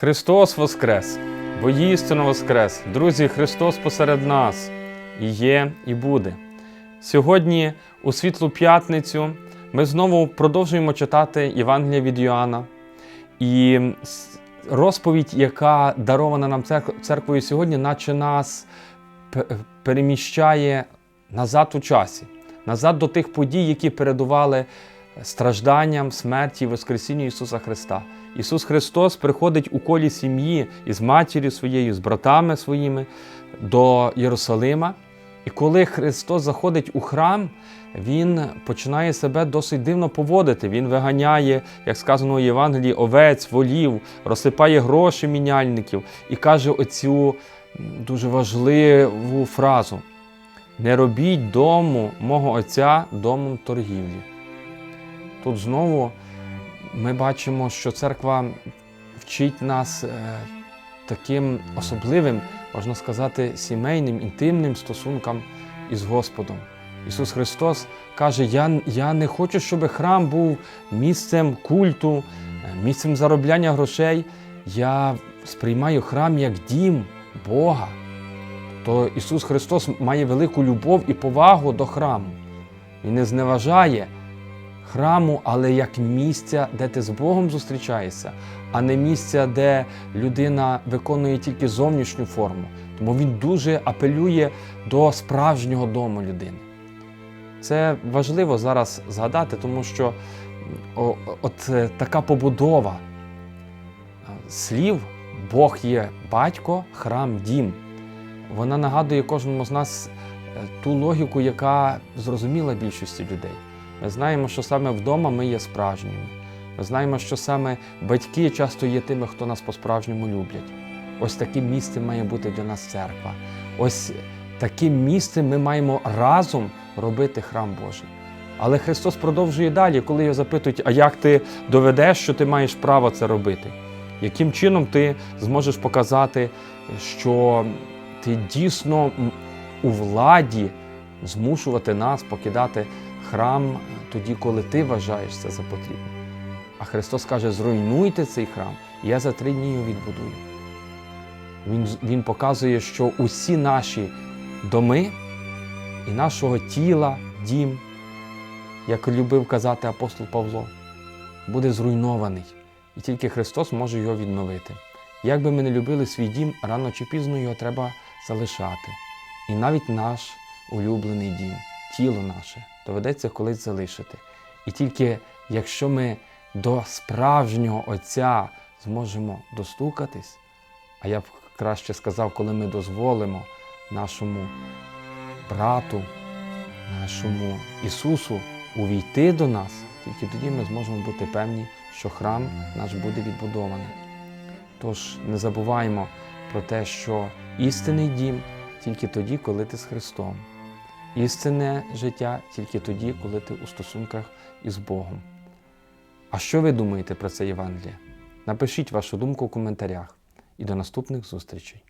Христос Воскрес! Воістину Воскрес! Друзі, Христос посеред нас і є, і буде. Сьогодні, у Світлу П'ятницю, ми знову продовжуємо читати Євангелія від Йоанна. І розповідь, яка дарована нам церквою сьогодні, наче нас переміщає назад у часі, назад до тих подій, які передували стражданням, смерті і Воскресінню Ісуса Христа. Ісус Христос приходить у колі сім'ї із матір'ю своєю, з братами своїми до Єрусалима. І коли Христос заходить у храм, Він починає себе досить дивно поводити. Він виганяє, як сказано у Євангелії, овець, волів, розсипає гроші міняльників і каже оцю дуже важливу фразу: не робіть дому мого Отця домом торгівлі. Тут знову ми бачимо, що церква вчить нас е, таким особливим, можна сказати, сімейним, інтимним стосункам із Господом. Ісус Христос каже: Я, я не хочу, щоб храм був місцем культу, е, місцем заробляння грошей. Я сприймаю храм як дім Бога. То Ісус Христос має велику любов і повагу до храму. Він не зневажає храму, але як місця, де ти з Богом зустрічаєшся, а не місця, де людина виконує тільки зовнішню форму. Тому він дуже апелює до справжнього дому людини. Це важливо зараз згадати, тому що от е, така побудова слів Бог є батько, храм дім. Вона нагадує кожному з нас е, ту логіку, яка зрозуміла більшості людей. Ми знаємо, що саме вдома ми є справжніми. Ми знаємо, що саме батьки часто є тими, хто нас по-справжньому люблять. Ось таким місцем має бути для нас церква. Ось таким місцем ми маємо разом робити храм Божий. Але Христос продовжує далі, коли його запитують, а як ти доведеш, що ти маєш право це робити? Яким чином ти зможеш показати, що ти дійсно у владі змушувати нас покидати храм тоді, коли ти вважаєш це за потрібне? А Христос каже: зруйнуйте цей храм, і я за три дні його відбудую. Він, він показує, що усі наші доми і нашого тіла, дім, як любив казати апостол Павло, буде зруйнований. І тільки Христос може його відновити. Як би ми не любили свій дім, рано чи пізно його треба залишати. І навіть наш улюблений дім, тіло наше, доведеться колись залишити. І тільки якщо ми до справжнього Отця зможемо достукатись, а я б краще сказав, коли ми дозволимо нашому брату, нашому Ісусу увійти до нас, тільки тоді ми зможемо бути певні, що храм наш буде відбудований. Тож не забуваємо про те, що істинний дім тільки тоді, коли ти з Христом. Істинне життя тільки тоді, коли ти у стосунках із Богом. А що ви думаєте про це Євангеліє? Напишіть вашу думку в коментарях і до наступних зустрічей.